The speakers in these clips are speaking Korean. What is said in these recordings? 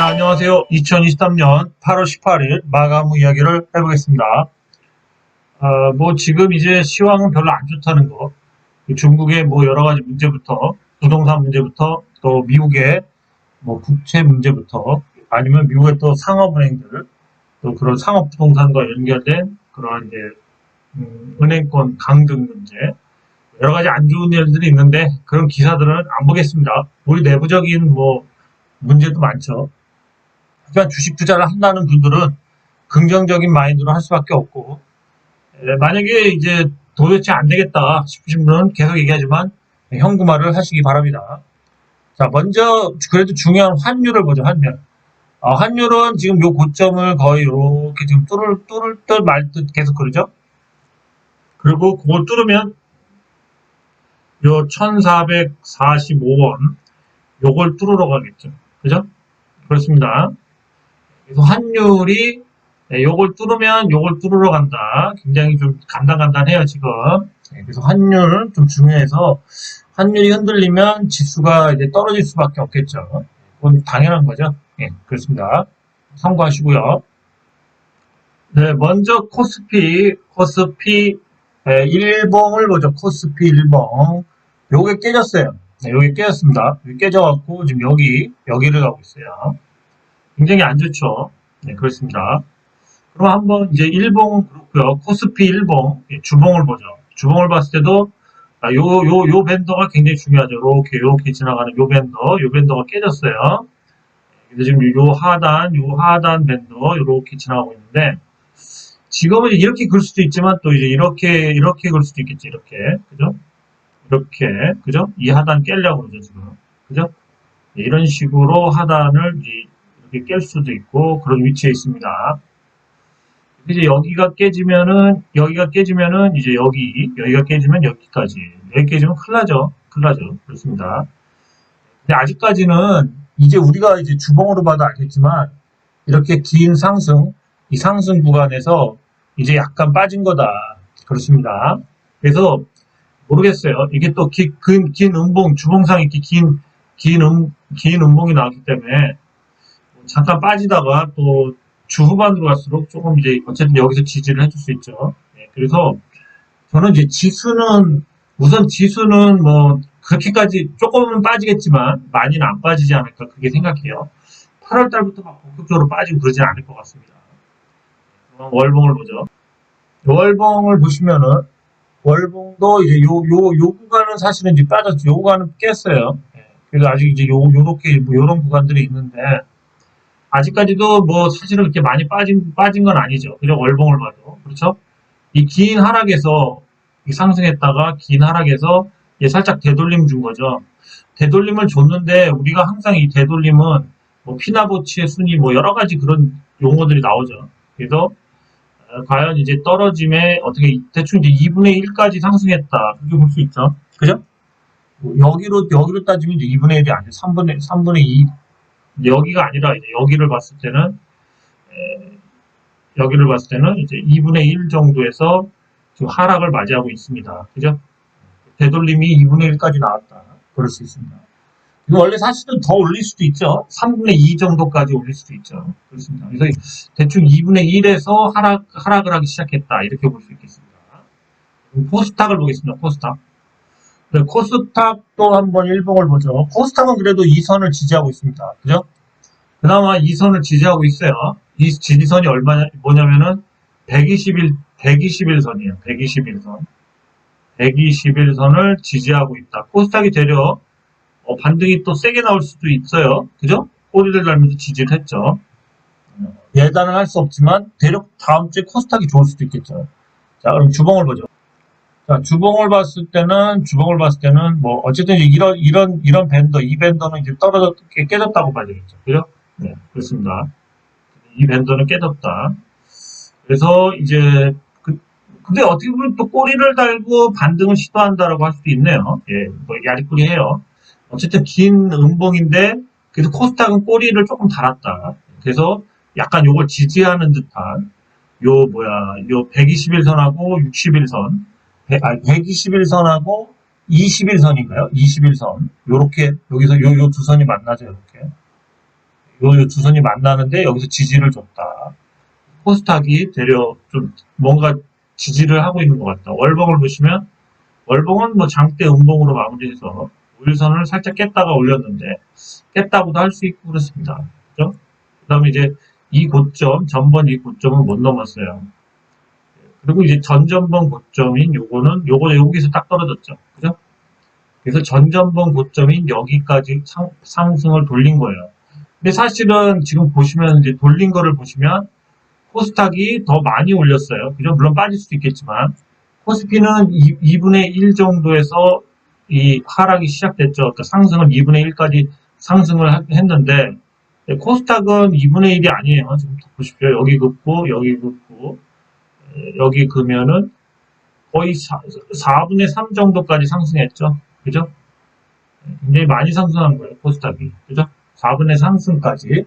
안녕하세요. 2023년 8월 18일 마감 후 이야기를 해보겠습니다. 어, 뭐 지금 이제 시황은 별로 안 좋다는 거. 중국의 뭐 여러 가지 문제부터 부동산 문제부터 또 미국의 뭐 국채 문제부터 아니면 미국의 또 상업은행들 또 그런 상업 부동산과 연결된 그런 이제 음, 은행권 강등 문제 여러 가지 안 좋은 일들이 있는데 그런 기사들은 안 보겠습니다. 우리 내부적인 뭐 문제도 많죠. 하지만 주식 투자를 한다는 분들은 긍정적인 마인드로 할 수밖에 없고 에, 만약에 이제 도대체 안 되겠다 싶으신 분은 계속 얘기하지만 현금화를 하시기 바랍니다. 자 먼저 그래도 중요한 환율을 보죠 환율. 아, 환율은 지금 요 고점을 거의 이렇게 지금 뚫을 뚫을 듯 말 듯 계속 그러죠. 그리고 그걸 뚫으면 요 1445원 요걸 뚫으러 가겠죠. 그죠? 그렇습니다. 그래서 환율이 네, 요걸 뚫으면 요걸 뚫으러 간다. 굉장히 좀 간단간단해요, 지금. 네, 그래서 환율 좀 중요해서 환율이 흔들리면 지수가 이제 떨어질 수밖에 없겠죠. 그건 당연한 거죠. 예, 그렇습니다. 참고하시고요. 네, 먼저 코스피, 코스피 예, 일봉을 보죠. 코스피 일봉. 요게 깨졌어요. 네, 여기 깨졌습니다. 깨져갖고 지금 여기, 여기를 가고 있어요. 굉장히 안 좋죠. 네, 그렇습니다. 그럼 한번 이제 일봉 그렇고요. 코스피 일봉, 예, 주봉을 보죠. 주봉을 봤을 때도 아, 요, 요, 요 밴더가 굉장히 중요하죠. 이렇게, 이렇게 지나가는 요 밴더, 요 밴더가 깨졌어요. 그래서 지금 요 하단, 요 하단 밴더, 이렇게 지나가고 있는데, 지금은 이렇게 글 수도 있지만, 또 이제 이렇게, 이렇게 글 수도 있겠지, 이렇게. 그죠? 이렇게, 그죠? 이 하단 깨려고 그러죠, 지금. 그죠? 네, 이런 식으로 하단을 이렇게 깰 수도 있고, 그런 위치에 있습니다. 이제 여기가 깨지면은 여기가 깨지면은 이제 여기 여기가 깨지면 여기까지. 여기 깨지면 큰일 나죠? 큰일 나죠. 그렇습니다. 근데 아직까지는 이제 우리가 이제 주봉으로 봐도 알겠지만 이렇게 긴 상승 이 상승 구간에서 이제 약간 빠진 거다. 그렇습니다. 그래서 모르겠어요. 이게 또 긴, 긴, 긴 음봉 주봉상 이렇게 긴, 긴, 음, 긴 음봉이 나왔기 때문에 잠깐 빠지다가 또 주후반으로 갈수록 조금 이제 어쨌든 여기서 지지를 해줄 수 있죠. 네, 그래서 저는 이제 지수는 우선 지수는 뭐 그렇게까지 조금은 빠지겠지만 많이는 안 빠지지 않을까 그렇게 생각해요. 8월 달부터 막 본격적으로 빠지고 그러지 않을 것 같습니다. 월봉을 보죠. 월봉을 보시면은 월봉도 이제 요 요 요 구간은 사실은 이제 빠졌죠. 요 구간은 깼어요. 네, 그래서 아직 이제 요 요렇게 뭐 요런 구간들이 있는데 아직까지도 뭐 사실은 그렇게 많이 빠진, 빠진 건 아니죠. 그죠? 월봉을 봐도. 그렇죠? 이 긴 하락에서 상승했다가 긴 하락에서 얘 살짝 되돌림 준 거죠. 되돌림을 줬는데 우리가 항상 이 되돌림은 뭐 피나보치의 순위 뭐 여러 가지 그런 용어들이 나오죠. 그래서 어, 과연 이제 떨어짐에 어떻게 대충 이제 2분의 1까지 상승했다. 그렇게 볼 수 있죠. 그죠? 뭐 여기로 여기로 따지면 이제 2분의 1이 아니죠. 3분의 3분의 2 여기가 아니라 이제 여기를 봤을 때는 에, 여기를 봤을 때는 이제 2분의 1 정도에서 지금 하락을 맞이하고 있습니다. 그죠? 되돌림이 2분의 1까지 나왔다. 그럴 수 있습니다. 이거 원래 사실은 더 올릴 수도 있죠. 3분의 2 정도까지 올릴 수도 있죠. 그렇습니다. 그래서 대충 2분의 1에서 하락, 하락을 하기 시작했다. 이렇게 볼 수 있겠습니다. 코스닥을 보겠습니다. 코스닥. 네, 코스닥도 한번 일봉을 보죠. 코스닥은 그래도 이 선을 지지하고 있습니다. 그죠? 그나마 이 선을 지지하고 있어요. 이 지지선이 얼마냐, 뭐냐면은 121, 121선이에요. 121선. 121선을 지지하고 있다. 코스닥이 되려 어, 반등이 또 세게 나올 수도 있어요. 그죠? 꼬리를 달면서 지지를 했죠. 예단은 할 수 없지만 대략 다음 주에 코스닥이 좋을 수도 있겠죠. 자, 그럼 주봉을 보죠. 자, 주봉을 봤을 때는, 주봉을 봤을 때는, 뭐, 어쨌든 이런, 이런, 이런 밴더, 이 밴더는 이제 떨어졌, 깨졌다고 봐야 되겠죠. 그죠? 네, 그렇습니다. 이 밴더는 깨졌다. 그래서 이제, 그, 근데 어떻게 보면 또 꼬리를 달고 반등을 시도한다라고 할 수도 있네요. 예, 뭐, 야리꾸리해요. 어쨌든 긴 음봉인데, 그래도 코스닥은 꼬리를 조금 달았다. 그래서 약간 요걸 지지하는 듯한, 요, 뭐야, 요 121선하고 61선, 121선하고 21선인가요? 21선. 요렇게, 여기서 요, 요 두 선이 만나죠, 이렇게. 요두 선이 만나는데 여기서 지지를 줬다. 코스닥이 되려 좀 뭔가 지지를 하고 있는 것 같다. 월봉을 보시면 월봉은 뭐 장대 음봉으로 마무리해서 우일선을 살짝 깼다가 올렸는데 깼다고도 할 수 있고 그렇습니다. 그죠? 그 다음에 이제 이 고점, 전번 이 고점은 못 넘었어요. 그리고 이제 전전번 고점인 요거는 요거 여기서 딱 떨어졌죠. 그죠? 그래서 전전번 고점인 여기까지 상, 상승을 돌린 거예요. 근데 사실은 지금 보시면 이제 돌린 거를 보시면 코스닥이 더 많이 올렸어요. 그죠? 물론 빠질 수도 있겠지만 코스피는 2, 분의 1 정도에서 이 하락이 시작됐죠. 그러니까 상승을 2분의 1까지 상승을 하- 했는데 네, 코스닥은 2분의 1이 아니에요. 지금 보십시오. 여기 긋고 여기 긋고 에, 여기 그면은 거의 4, 4분의 3 정도까지 상승했죠. 그죠? 네, 굉장히 많이 상승한 거예요. 코스닥이. 그죠? 4분의 상승까지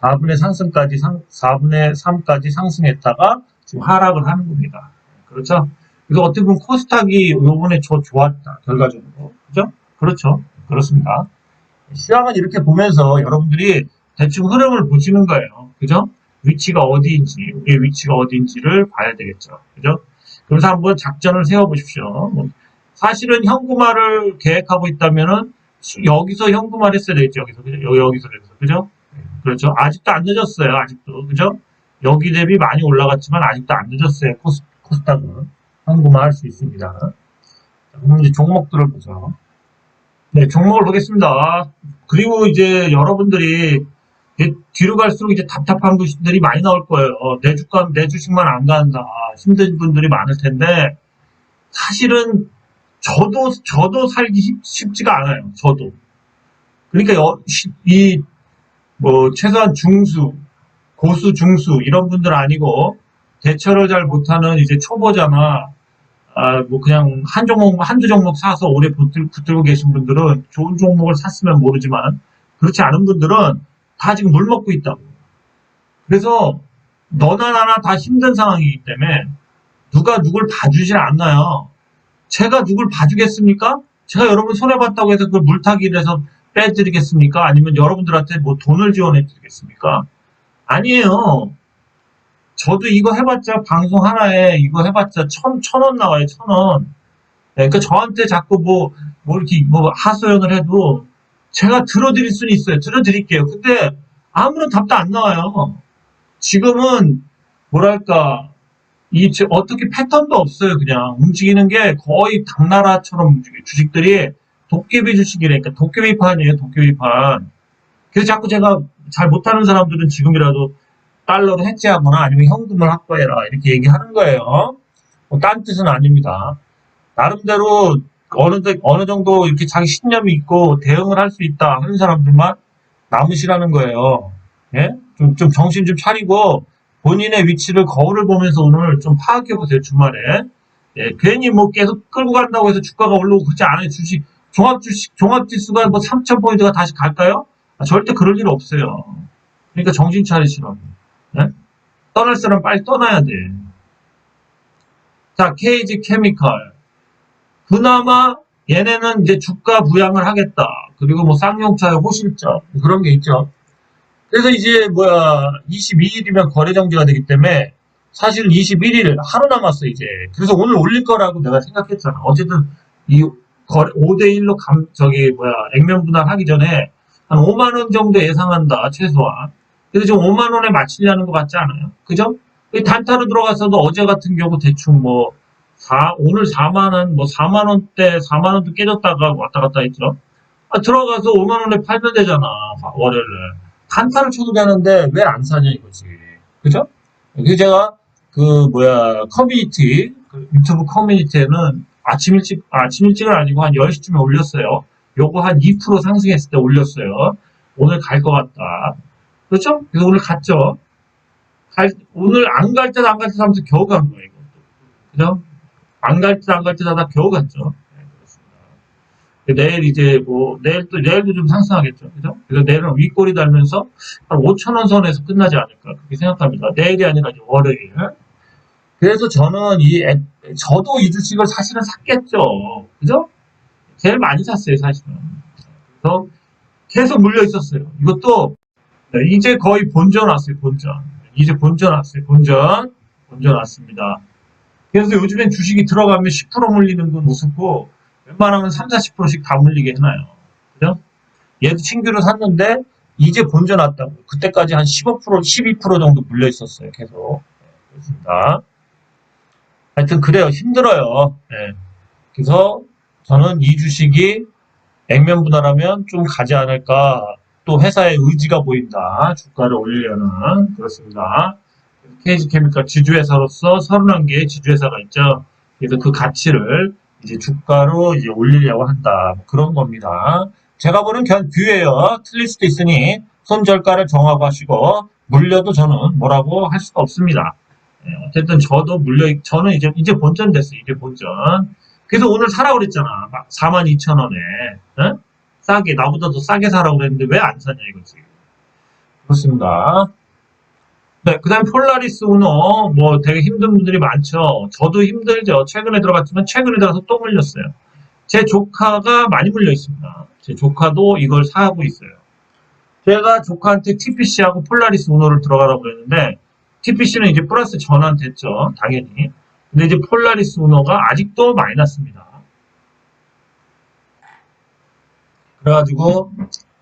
4분의 상승까지 상, 4분의 3까지 상승했다가 지금 하락을 하는 겁니다. 그렇죠? 그래서 어떻게 보면 코스닥이 요번에 저 좋았다. 결과적으로. 그죠? 그렇죠. 그렇습니다. 시장은 이렇게 보면서 여러분들이 대충 흐름을 보시는 거예요. 그죠? 위치가 어디인지, 우리의 위치가 어디인지를 봐야 되겠죠. 그죠? 그래서 한번 작전을 세워보십시오. 뭐, 사실은 현금화를 계획하고 있다면은 수- 여기서 현금화를 했어야 되겠죠. 여기서, 그죠? 여기, 여기서, 여기서. 그죠? 그렇죠. 아직도 안 늦었어요. 아직도. 그죠? 여기 대비 많이 올라갔지만 아직도 안 늦었어요. 코스, 코스닥은. 현금화 할 수 있습니다. 자, 그럼 이제 종목들을 보죠. 네, 종목을 보겠습니다. 그리고 이제 여러분들이 뒤로 갈수록 이제 답답한 분들이 많이 나올 거예요. 어, 내 주가, 내 주식만 안 간다. 힘든 분들이 많을 텐데, 사실은 저도, 저도 살기 쉽, 쉽지가 않아요. 저도. 그러니까 여- 시- 이, 뭐, 최소한 중수, 고수, 중수, 이런 분들 아니고, 대처를 잘 못하는 이제 초보자나, 아, 뭐 그냥 한 종목, 한두 종목 사서 오래 붙들, 붙들고 계신 분들은 좋은 종목을 샀으면 모르지만, 그렇지 않은 분들은 다 지금 물 먹고 있다고. 그래서 너나 나나 다 힘든 상황이기 때문에 누가 누굴 봐주질 않나요? 제가 누굴 봐주겠습니까? 제가 여러분 손해봤다고 해서 그걸 물타기를 해서 빼드리겠습니까? 아니면 여러분들한테 뭐 돈을 지원해드리겠습니까? 아니에요. 저도 이거 해봤자 방송 하나에 이거 해봤자 천, 천 원 나와요, 천 원. 네, 그러니까 저한테 자꾸 뭐, 뭐 이렇게 뭐 하소연을 해도 제가 들어드릴 수는 있어요. 들어드릴게요. 근데 아무런 답도 안 나와요. 지금은 뭐랄까, 이 지- 어떻게 패턴도 없어요. 그냥 움직이는 게 거의 당나라처럼 움직여요. 주식들이 도깨비 주식이라니까 도깨비판이에요. 도깨비판. 그래서 자꾸 제가 잘 못하는 사람들은 지금이라도 달러로 해지하거나 아니면 현금을 확보해라 이렇게 얘기하는 거예요. 뭐 딴 뜻은 아닙니다. 나름대로 어느, 데- 어느 정도 이렇게 자기 신념이 있고 대응을 할 수 있다 하는 사람들만 남으시라는 거예요. 예? 좀, 좀 정신 좀 차리고 본인의 위치를 거울을 보면서 오늘 좀 파악해 보세요, 주말에. 예, 괜히 뭐 계속 끌고 간다고 해서 주가가 올라오고 그렇지 않아요. 주식, 종합 주식, 종합 지수가 뭐 3,000포인트가 다시 갈까요? 아, 절대 그럴 일 없어요. 그러니까 정신 차리시라고. 예? 떠날 사람 빨리 떠나야 돼. 자, KG 케미칼. 그나마 얘네는 이제 주가 부양을 하겠다. 그리고 뭐 쌍용차의 호실적 그런 게 있죠. 그래서 이제 뭐야 22일이면 거래 정지가 되기 때문에 사실은 21일 하루 남았어 이제. 그래서 오늘 올릴 거라고 내가 생각했잖아. 어쨌든 이 거래 5대 1로 감 저기 뭐야 액면 분할하기 전에 한 5만 원 정도 예상한다 최소한. 그래서 지금 5만 원에 맞추려는 것 같지 않아요? 그죠? 이 단타로 들어갔어도 어제 같은 경우 대충 뭐 4, 오늘 4만 원, 뭐 4만 원대, 4만 원도 깨졌다가 왔다 갔다 했죠. 아, 들어가서 5만 원에 팔면 되잖아, 월요일에. 단타를 쳐도 되는데 왜 안 사냐 이거지. 그죠? 그래서 제가 그 뭐야 커뮤니티 그 유튜브 커뮤니티에는 아침 일찍 아침 일찍은 아니고 한 10시쯤에 올렸어요. 요거 한 2% 상승했을 때 올렸어요. 오늘 갈 것 같다. 그렇죠? 그래서 오늘 갔죠. 갈- 오늘 안갈듯안갈듯 하면서 겨우 간 거예요. 이것도. 그죠? 안갈듯안갈듯 하다 겨우 갔죠. 네, 그렇습니다. 내일 이제 뭐 내일 또 내일도 좀 상승하겠죠. 그죠? 그래서 내일은 윗골이 달면서 한 5천 원 선에서 끝나지 않을까 그렇게 생각합니다. 내일이 아니라 이제 월요일. 그래서 저는 이 애- 저도 이 주식을 사실은 샀겠죠. 그죠? 제일 많이 샀어요, 사실은. 그래서 계속 물려 있었어요. 이것도 네, 이제 거의 본전 왔어요, 본전. 이제 본전 왔어요, 본전. 본전 왔습니다. 그래서 요즘엔 주식이 들어가면 10% 물리는 건 우습고, 웬만하면 3, 40%씩 다 물리게 해놔요. 그죠? 얘도 신규로 샀는데, 이제 본전 왔다고. 그때까지 한 15%, 12% 정도 물려 있었어요, 계속. 네, 그렇습니다. 하여튼, 그래요. 힘들어요. 네. 그래서 저는 이 주식이 액면 분할하면 좀 가지 않을까. 또 회사의 의지가 보인다. 주가를 올리려는. 그렇습니다. KG케미칼 지주회사로서 31개의 지주회사가 있죠. 그래서 그 가치를 이제 주가로 이제 올리려고 한다. 뭐 그런 겁니다. 제가 보는 견 뷰예요. 틀릴 수도 있으니 손절가를 정하고 하시고 물려도 저는 뭐라고 할 수가 없습니다. 예, 어쨌든 저도 물려 저는 이제 이제 본전 됐어요. 이제 본전. 그래서 오늘 사라고 그랬잖아. 막 42,000원에. 어? 싸게 나보다 더 싸게 사라고 그랬는데 왜 안 사냐 이거지. 그렇습니다. 네, 그 다음 폴라리스 우노, 뭐 되게 힘든 분들이 많죠. 저도 힘들죠. 최근에 들어갔지만 최근에 들어가서 또 물렸어요. 제 조카가 많이 물려 있습니다. 제 조카도 이걸 사고 있어요. 제가 조카한테 TPC하고 폴라리스 우노를 들어가라고 그랬는데, TPC는 이제 플러스 전환됐죠. 당연히. 근데 이제 폴라리스 우노가 아직도 마이너스입니다. 그래가지고,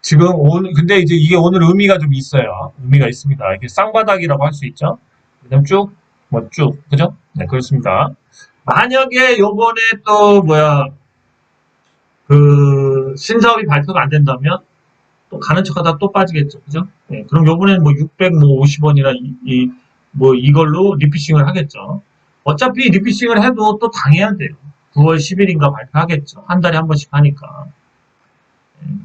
지금 오늘 근데 이제 이게 오늘 의미가 좀 있어요. 의미가 있습니다. 이게 쌍바닥이라고 할 수 있죠. 그다음 쭉, 뭐 쭉, 그죠? 네, 그렇습니다. 만약에 요번에 또 뭐야 그 신사업이 발표가 안 된다면 또 가는 척하다 또 빠지겠죠, 그죠? 네, 그럼 요번에는 뭐 650원이나 이, 이, 뭐 이걸로 리피싱을 하겠죠. 어차피 리피싱을 해도 또 당해야 돼요. 9월 10일인가 발표하겠죠. 한 달에 한 번씩 하니까.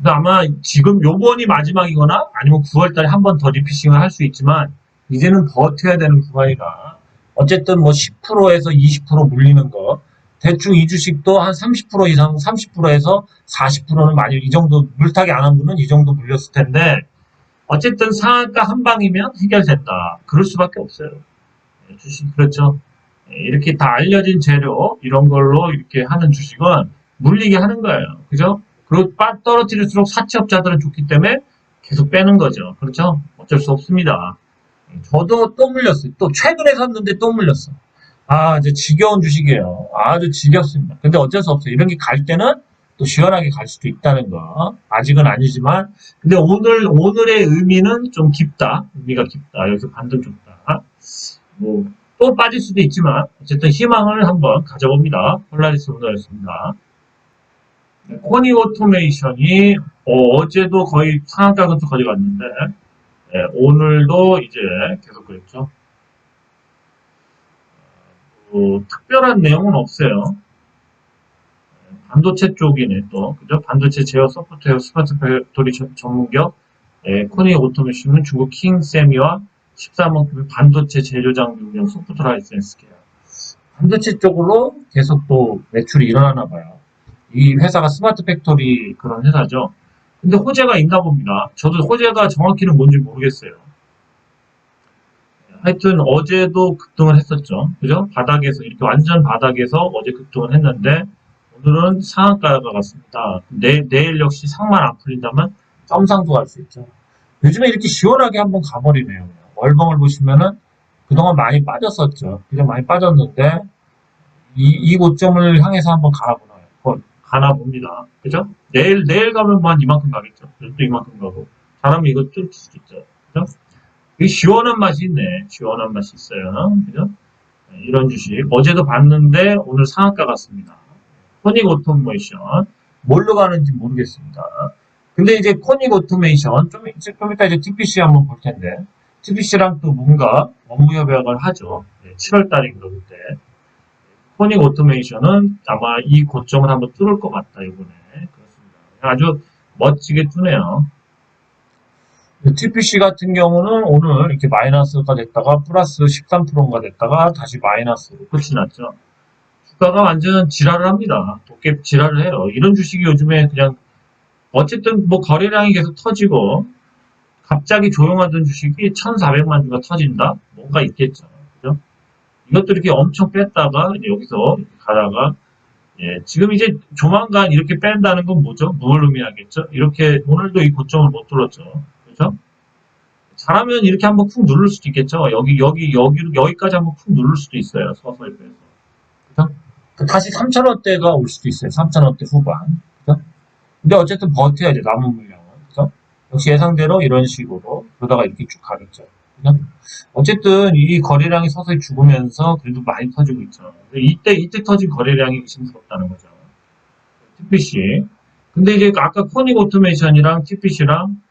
아마 지금 요번이 마지막이거나 아니면 9월달에 한 번 더 리피싱을 할 수 있지만 이제는 버텨야 되는 구간이라 어쨌든 뭐 10%에서 20% 물리는 거 대충 이 주식도 한 30% 이상 30%에서 40%는 많이 이 정도 물타기 안 한 분은 이 정도 물렸을 텐데 어쨌든 상한가 한 방이면 해결된다. 그럴 수밖에 없어요. 네, 주식 그렇죠. 네, 이렇게 다 알려진 재료 이런 걸로 이렇게 하는 주식은 물리게 하는 거예요. 그죠? 그리고 빠 떨어뜨릴수록 사채업자들은 좋기 때문에 계속 빼는 거죠. 그렇죠? 어쩔 수 없습니다. 저도 또 물렸어요. 또 최근에 샀는데 또 물렸어. 아, 이제 지겨운 주식이에요. 아주 지겹습니다. 근데 어쩔 수 없어요. 이런 게 갈 때는 또 시원하게 갈 수도 있다는 거. 아직은 아니지만. 근데 오늘, 오늘의 의미는 좀 깊다. 의미가 깊다. 여기서 반등 좋다. 뭐, 또 빠질 수도 있지만, 어쨌든 희망을 한번 가져봅니다. 폴라리스 오늘이었습니다. 네, 코니 오토메이션이 어, 제도 거의 상한가 근처 가져갔는데 네, 오늘도 이제 계속 그랬죠. 어, 특별한 내용은 없어요. 네, 반도체 쪽이네 또 그죠? 반도체 제어 소프트웨어 스마트 팩토리 전문기업 네, 코니 오토메이션은 중국 킹세미와 13억급의 반도체 제조 장비 운영 소프트 라이센스 계약. 반도체 쪽으로 계속 또 매출이 일어나나 봐요. 이 회사가 스마트 팩토리 그런 회사죠. 근데 호재가 있나 봅니다. 저도 호재가 정확히는 뭔지 모르겠어요. 하여튼 어제도 급등을 했었죠. 그죠? 바닥에서 이렇게 완전 바닥에서 어제 급등을 했는데 오늘은 상한가가 갔습니다. 내, 내일 역시 상만 안 풀린다면 점상도 갈 수 있죠. 요즘에 이렇게 시원하게 한번 가버리네요. 월봉을 보시면은 그동안 많이 빠졌었죠. 그죠? 많이 빠졌는데 이, 이 고점을 향해서 한번 가나보나요? 가나 봅니다. 그죠? 내일, 내일 가면 뭐 한 이만큼 가겠죠. 또 이만큼 가고. 잘하면 이거 뚫을 수도 있죠. 그죠? 이 시원한 맛이 있네. 시원한 맛이 있어요. 그죠? 네, 이런 주식. 어제도 봤는데 오늘 상한가 같습니다. 코닉 오토메이션. 뭘로 가는지 모르겠습니다. 근데 이제 코닉 오토메이션, 좀, 좀 이따 이제 TPC 한번 볼 텐데, TPC랑 또 뭔가 업무 협약을 하죠. 7월 달인가 그때. 코닉 오토메이션은 아마 이 고점을 한번 뚫을 것 같다, 이번에. 그렇습니다. 아주 멋지게 뚫네요. TPC 같은 경우는 오늘 이렇게 마이너스가 됐다가 플러스 13%가 됐다가 다시 마이너스로 끝이 났죠. 주가가 완전 지랄을 합니다. 도깨 지랄을 해요. 이런 주식이 요즘에 그냥 어쨌든 뭐 거래량이 계속 터지고 갑자기 조용하던 주식이 1,400만 주가 터진다? 뭔가 있겠죠. 이것도 이렇게 엄청 뺐다가 여기서 가다가 예, 지금 이제 조만간 이렇게 뺀다는 건 뭐죠? 뭘 의미하겠죠? 이렇게 오늘도 이 고점을 못 뚫었죠. 그죠? 잘하면 이렇게 한번 쿵 누를 수도 있겠죠. 여기, 여기, 여기, 여기까지 한번 쿵 누를 수도 있어요. 서서히 빼서. 그죠? 그 다시 3,000원대가 올 수도 있어요. 3,000원대 후반. 그죠? 근데 어쨌든 버텨야죠. 남은 물량은. 그죠? 역시 예상대로 이런 식으로 그러다가 이렇게 쭉 가겠죠. 어쨌든 이 거래량이 서서히 죽으면서 그래도 많이 터지고 있죠. 이때, 이때 터진 거래량이 의심스럽다는 거죠. TPC. 근데 이제 아까 코닉 오토메이션이랑 TPC랑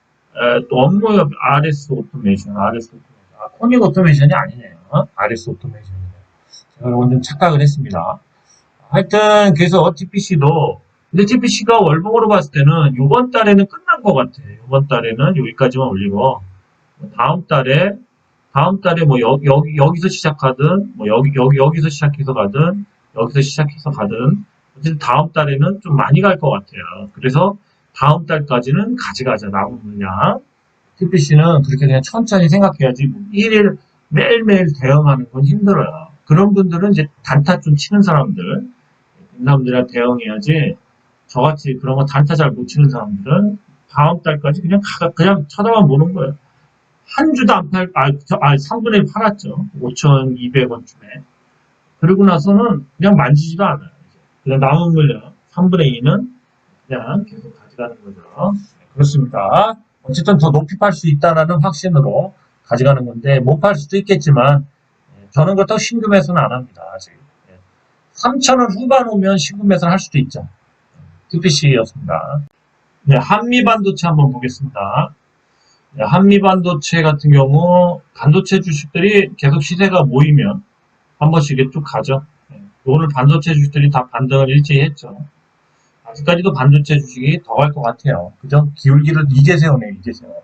또 업무 RS 오토메이션, RS 오토메이션. 아, 코닉 오토메이션이 아니네요. RS 오토메이션이네요. 제가 이건 좀 착각을 했습니다. 하여튼 그래서 TPC도 근데 TPC가 월봉으로 봤을 때는 이번 달에는 끝난 것 같아. 이번 달에는 여기까지만 올리고 다음 달에 다음 달에 뭐 여기 여기 여기서 시작하든 뭐 여기 여기 여기서 시작해서 가든 여기서 시작해서 가든 어쨌든 다음 달에는 좀 많이 갈 것 같아요. 그래서 다음 달까지는 가져가자 남은 물량. TPC는 그렇게 그냥 천천히 생각해야지 뭐 일일 매일매일 대응하는 건 힘들어요. 그런 분들은 이제 단타 좀 치는 사람들, 그 사람들이랑 대응해야지 저같이 그런 거 단타 잘 못 치는 사람들은 다음 달까지 그냥 가, 그냥 쳐다만 보는 거예요. 한 주도 안 팔, 아, 저, 아 3분의 1 팔았죠. 5,200원쯤에. 그러고 나서는 그냥 만지지도 않아요. 그냥 남은 물량 3분의 2는 그냥 계속 가져가는 거죠. 네, 그렇습니다. 어쨌든 더 높이 팔 수 있다는 확신으로 가져가는 건데, 못 팔 수도 있겠지만, 예, 저는 그렇다고 매수는 안 합니다. 아직. 3,000원 후반 오면 매수를 할 수도 있죠. TPC였습니다. 네, 한미반도체 한번 보겠습니다. 네, 한미 반도체 같은 경우 반도체 주식들이 계속 시세가 모이면 한 번씩 이렇게 쭉 가죠. 네, 오늘 반도체 주식들이 다 반등을 일제히 했죠. 아직까지도 반도체 주식이 더 갈 것 같아요. 그죠? 기울기를 이제 세우네, 이제 세워.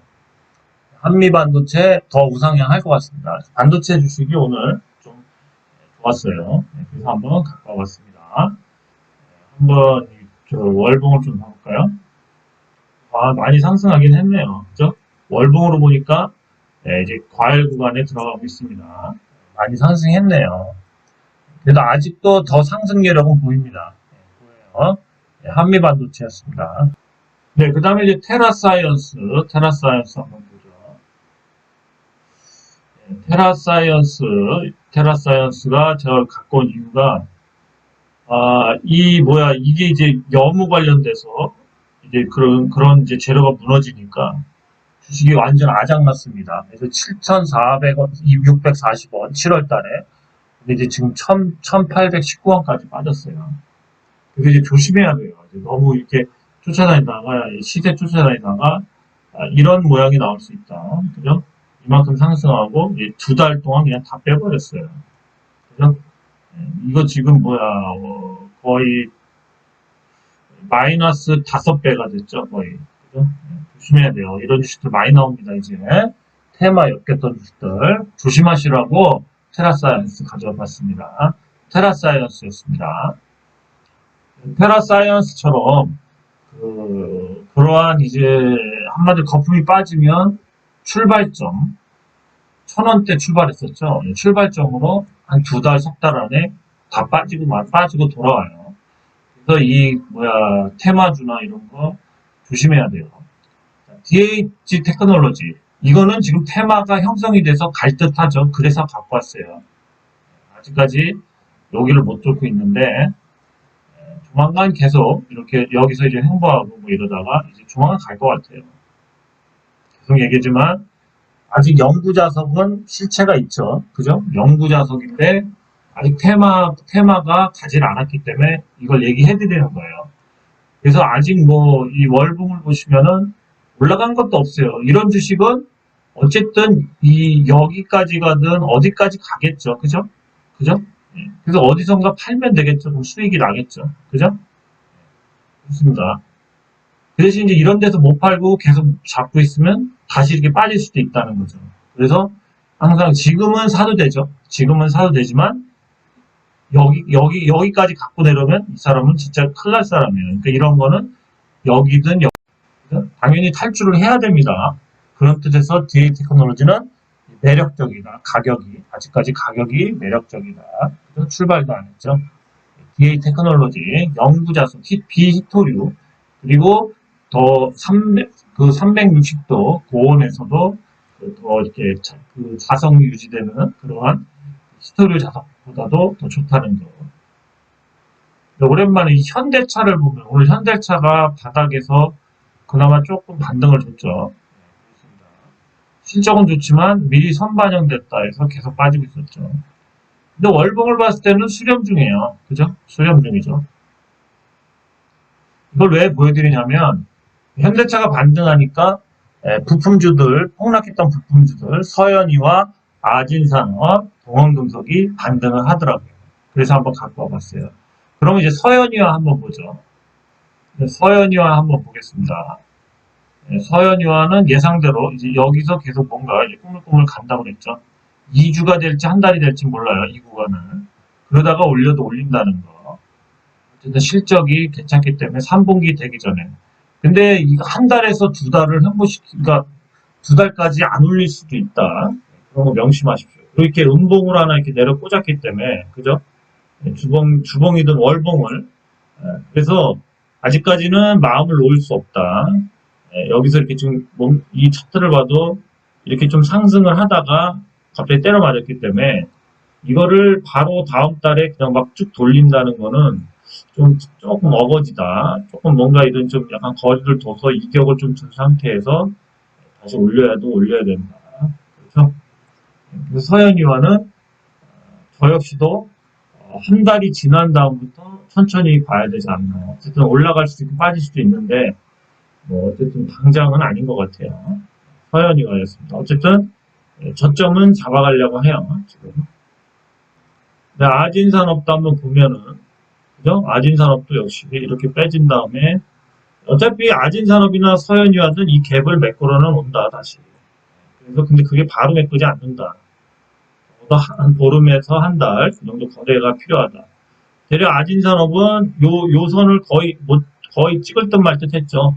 한미 반도체 더 우상향 할 것 같습니다. 반도체 주식이 오늘 좀 좋았어요. 네, 그래서 한번 갖고 와봤습니다. 네, 한번 저 월봉을 좀 봐볼까요? 아, 많이 상승하긴 했네요. 그죠? 월봉으로 보니까 네, 이제 과열 구간에 들어가고 있습니다. 많이 상승했네요. 그래도 아직도 더 상승 여력은 보입니다. 네, 보여요. 네, 한미 반도체였습니다. 네, 그 다음에 이제 테라사이언스, 테라사이언스 한번 보죠. 네, 테라사이언스, 테라사이언스가 제가 갖고 온 이유가, 아, 이, 뭐야, 이게 이제 여무 관련돼서, 이제 그런, 그런 이제 재료가 무너지니까, 주식이 완전 아작났습니다. 그래서 7,400원, 640원, 7월 달에. 근데 이제 지금 1,000, 1,819원까지 빠졌어요. 그래서 이제 조심해야 돼요. 이제 너무 이렇게 쫓아다니다가, 시세 쫓아다니다가, 아, 이런 모양이 나올 수 있다. 그죠? 이만큼 상승하고, 두 달 동안 그냥 다 빼버렸어요. 그죠? 예, 이거 지금 뭐야, 어, 거의, 마이너스 다섯 배가 됐죠, 거의. 그죠? 예, 조심해야 돼요. 이런 주식들 많이 나옵니다, 이제. 테마 엮였던 주식들. 조심하시라고 테라사이언스 가져와 봤습니다. 테라사이언스였습니다. 테라사이언스처럼 그 그러한 이제 한마디로 거품이 빠지면 출발점 천 원대 출발했었죠. 출발점으로 한 두 달, 석 달 안에 다 빠지고 막 빠지고 돌아와요. 그래서 이 뭐야 테마주나 이런 거 조심해야 돼요. DH 테크놀로지 이거는 지금 테마가 형성이 돼서 갈 듯하죠. 그래서 갖고 왔어요. 아직까지 여기를 못 뚫고 있는데 조만간 계속 이렇게 여기서 이제 행보하고 뭐 이러다가 이제 조만간 갈 것 같아요. 계속 얘기지만 아직 영구 자석은 실체가 있죠. 그죠? 영구 자석인데 아직 테마 테마가 가지 않았기 때문에 이걸 얘기해 드리는 거예요. 그래서 아직 뭐 이 월봉을 보시면은 올라간 것도 없어요. 이런 주식은 어쨌든 이 여기까지 가든 어디까지 가겠죠. 그죠? 그죠? 그래서 어디선가 팔면 되겠죠. 그럼 수익이 나겠죠. 그죠? 그렇습니다. 그 대신 이제 이런 데서 못 팔고 계속 잡고 있으면 다시 이렇게 빠질 수도 있다는 거죠. 그래서 항상 지금은 사도 되죠. 지금은 사도 되지만 여기 여기 여기까지 갖고 내려면 이 사람은 진짜 큰일 날 사람이에요. 그러니까 이런 거는 여기든 여기 당연히 탈출을 해야 됩니다. 그런 뜻에서 DA 테크놀로지는 매력적이다. 가격이 아직까지 가격이 매력적이다. 출발도 안 했죠. DA 테크놀로지 영구자수 비히토류 그리고 더 300, 그 360도 고온에서도 그더 이렇게 자, 그 자성이 유지되는 그러한 스토리 자석보다도 더 좋다는 거. 근데 오랜만에 이 현대차를 보면 오늘 현대차가 바닥에서 그나마 조금 반등을 줬죠. 실적은 좋지만 미리 선반영됐다 해서 계속 빠지고 있었죠. 근데 월봉을 봤을 때는 수렴 중이에요. 그죠? 수렴 중이죠. 이걸 왜 보여드리냐면 현대차가 반등하니까 에, 부품주들, 폭락했던 부품주들, 서현이와 아진산업, 동원금속이 반등을 하더라고요. 그래서 한번 갖고 와봤어요. 그러면 이제 서현이와 한번 보죠. 네, 서현이와 한번 보겠습니다. 네, 서현이와는 예상대로 이제 여기서 계속 뭔가 꾸물꾸물 간다고 그랬죠. 2주가 될지 한 달이 될지 몰라요. 이 구간은. 그러다가 올려도 올린다는 거. 어쨌든 실적이 괜찮기 때문에 3분기 되기 전에. 근데 한 달에서 두 달을 행보시키, 그러니까 두 달까지 안 올릴 수도 있다. 그런 거 명심하십시오. 이렇게 음봉을 하나 이렇게 내려 꽂았기 때문에, 그죠? 네, 주봉, 주봉이든 월봉을. 예, 그래서 아직까지는 마음을 놓을 수 없다. 예, 여기서 이렇게 지금 몸- 이 차트를 봐도 이렇게 좀 상승을 하다가 갑자기 때려 맞았기 때문에 이거를 바로 다음 달에 그냥 막 쭉 돌린다는 거는 좀 조금 어거지다. 조금 뭔가 이런 좀 약간 거리를 둬서 이격을 좀둔 상태에서 다시 올려야도 올려야 된다. 그렇죠? 그래서 서현이와는 저 역시도 어, 한 달이 지난 다음부터 천천히 봐야 되지 않나. 어쨌든 올라갈 수도 있고 빠질 수도 있는데 뭐 어쨌든 당장은 아닌 것 같아요. 서현이와였습니다. 어쨌든 예, 저점은 잡아가려고 해요. 지금. 근데 아진산업도 한번 보면은 그죠? 아진산업도 역시 이렇게 빼진 다음에 어차피 아진산업이나 서현이와는 이 갭을 메꾸러는 온다 다시. 그래서 근데 그게 바로 메꾸지 않는다. 한 보름에서 한 달 그 정도 거래가 필요하다. 대략 아진산업은 요, 요 선을 거의 못 거의 찍을 듯 말 듯 했죠.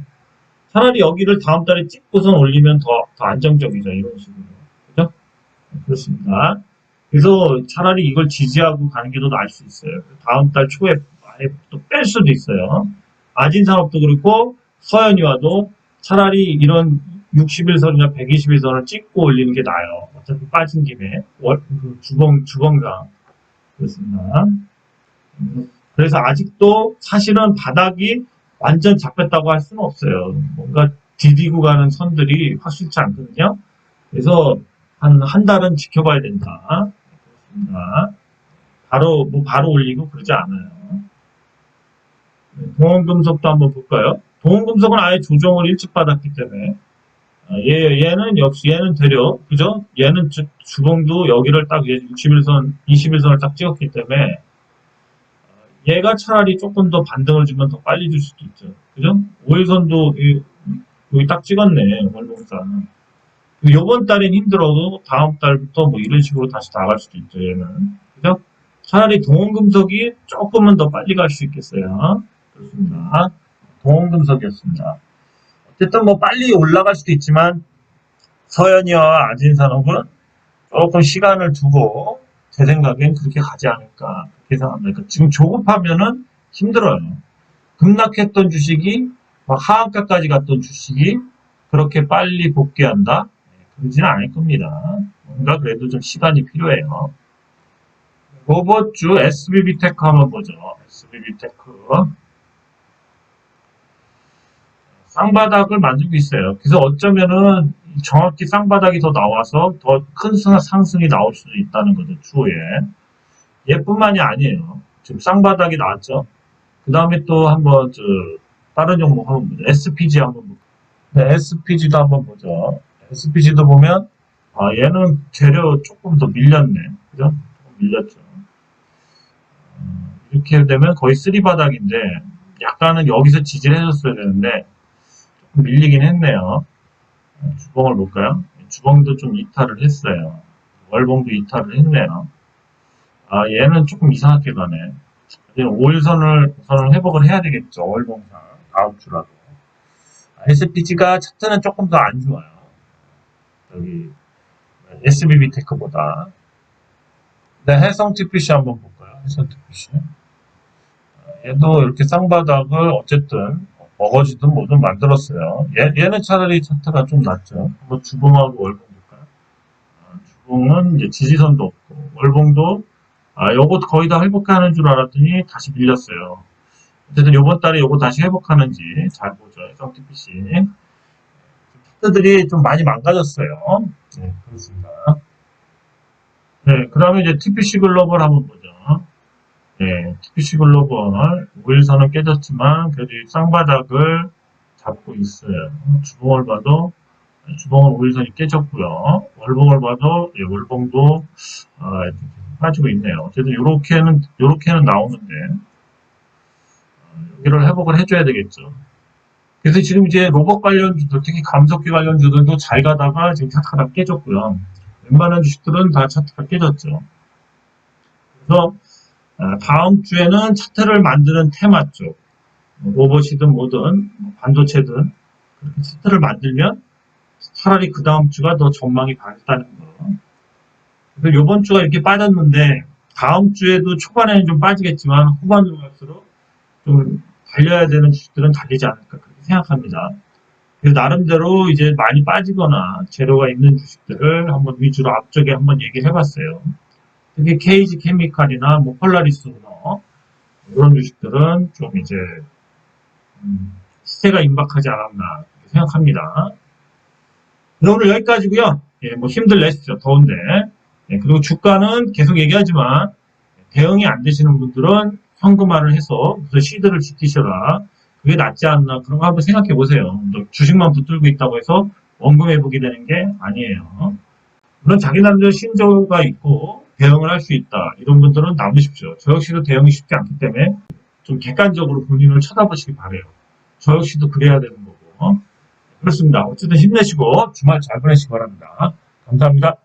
차라리 여기를 다음 달에 찍고선 올리면 더, 더 안정적이죠. 이런 식으로. 그죠? 그렇습니다. 그래서 차라리 이걸 지지하고 가는 게 더 나을 수 있어요. 다음 달 초에 아예 또 뺄 수도 있어요. 아진산업도 그렇고 서현이와도 차라리 이런 60일선이나 120일선을 찍고 올리는 게 나아요. 어차피 빠진 김에 월, 그 주봉 주봉상 그렇습니다. 음, 그래서 아직도 사실은 바닥이 완전 잡혔다고 할 수는 없어요. 뭔가 디디고 가는 선들이 확실치 않거든요. 그래서 한, 한 달은 지켜봐야 된다. 그렇습니다. 바로, 뭐, 바로 올리고 그러지 않아요. 네, 동원금속도 한번 볼까요? 동원금속은 아예 조정을 일찍 받았기 때문에, 아, 얘, 얘는 역시, 얘는 되려, 그죠? 얘는 주, 주봉도 여기를 딱 61선, 21선을 딱 찍었기 때문에, 얘가 차라리 조금 더 반등을 주면 더 빨리 줄 수도 있죠. 그죠? 5일선도 여기 딱 찍었네, 월봉상. 요번 달엔 힘들어도 다음 달부터 뭐 이런 식으로 다시 나갈 수도 있죠, 얘는. 그죠? 차라리 동원금속이 조금은 더 빨리 갈 수 있겠어요. 그렇습니다. 동원금속이었습니다. 어쨌든 뭐 빨리 올라갈 수도 있지만 서현이와 아진산업은 조금 시간을 두고 제 생각엔 그렇게 가지 않을까 생각합니다. 그러니까 지금 조급하면은 힘들어요. 급락했던 주식이 막 하한가까지 갔던 주식이 그렇게 빨리 복귀한다? 네, 그러지는 않을 겁니다. 뭔가 그래도 좀 시간이 필요해요. 로봇주 SBB테크 한번 보죠. SBB테크. 쌍바닥을 만들고 있어요. 그래서 어쩌면은 정확히 쌍바닥이 더 나와서 더 큰 상승이 나올 수도 있다는 거죠, 추후에. 얘뿐만이 아니에요. 지금 쌍바닥이 나왔죠. 그 다음에 또 한번, 저, 다른 종목 한번 보죠. SPG 한번 보죠. 네, SPG도 한번 보죠. SPG도 보면, 아, 얘는 재료 조금 더 밀렸네. 그죠? 조금 밀렸죠. 어, 이렇게 되면 거의 쓰리바닥인데, 약간은 여기서 지지를 해줬어야 되는데, 밀리긴 했네요. 어, 주봉을 볼까요? 주봉도 좀 이탈을 했어요. 월봉도 이탈을 했네요. 아, 얘는 조금 이상하게 가네. 5일선을 우선을 회복을 해야 되겠죠. 월봉상. 다음 주라도. SPG가 차트는 조금 더 안 좋아요. 여기, SBB 테크보다. 네, 해성 TPC 한번 볼까요? 해성 TPC. 얘도 이렇게 쌍바닥을 어쨌든 어거지든 뭐든 만들었어요. 얘, 얘는 차라리 차트가 좀 낫죠. 한번 주봉하고 월봉 볼까요? 주봉은 이제 지지선도 없고, 월봉도, 아, 요거 거의 다 회복하는 줄 알았더니 다시 밀렸어요. 어쨌든 요번 달에 요거 다시 회복하는지 잘 보죠. SMTPC. 차트들이 좀 많이 망가졌어요. 네, 그렇습니다. 네, 그 다음에 이제 TPC 글로벌 한번 보죠. 네, TPC 글로벌 5일선은 깨졌지만 그래도 이 쌍바닥을 잡고 있어요. 주봉을 봐도 주봉은 5일선이 깨졌고요. 월봉을 봐도 예, 월봉도 아, 빠지고 있네요. 어쨌든 요렇게는 요렇게는 나오는데 어, 여기를 회복을 해줘야 되겠죠. 그래서 지금 이제 로봇 관련주들, 특히 감속기 관련주들도 잘 가다가 지금 차트가 다 깨졌고요. 웬만한 주식들은 다 차트가 깨졌죠. 그래서 아, 다음 주에는 차트를 만드는 테마 쪽, 뭐 로봇이든 뭐든 뭐 반도체든 그렇게 차트를 만들면 차라리 그 다음 주가 더 전망이 밝다는 거. 그래서 이번 주가 이렇게 빠졌는데 다음 주에도 초반에는 좀 빠지겠지만 후반으로 갈수록 좀 달려야 되는 주식들은 달리지 않을까 그렇게 생각합니다. 그래서 나름대로 이제 많이 빠지거나 재료가 있는 주식들을 한번 위주로 앞쪽에 한번 얘기를 해봤어요. 특히 케이지 케미칼이나 뭐 폴라리스 오너 이런 주식들은 좀 이제 음, 시세가 임박하지 않았나 생각합니다. 네, 오늘 여기까지고요. 예, 뭐 힘들냈죠 더운데. 예, 그리고 주가는 계속 얘기하지만 대응이 안 되시는 분들은 현금화를 해서 무슨 시드를 지키셔라. 그게 낫지 않나 그런 거 한번 생각해 보세요. 또 주식만 붙들고 있다고 해서 원금 회복이 되는 게 아니에요. 물론 자기 나름대로 신조가 있고 대응을 할 수 있다. 이런 분들은 남으십시오. 저 역시도 대응이 쉽지 않기 때문에 좀 객관적으로 본인을 쳐다보시기 바래요. 저 역시도 그래야 되는 거고. 그렇습니다. 어쨌든 힘내시고 주말 잘 보내시기 바랍니다. 감사합니다.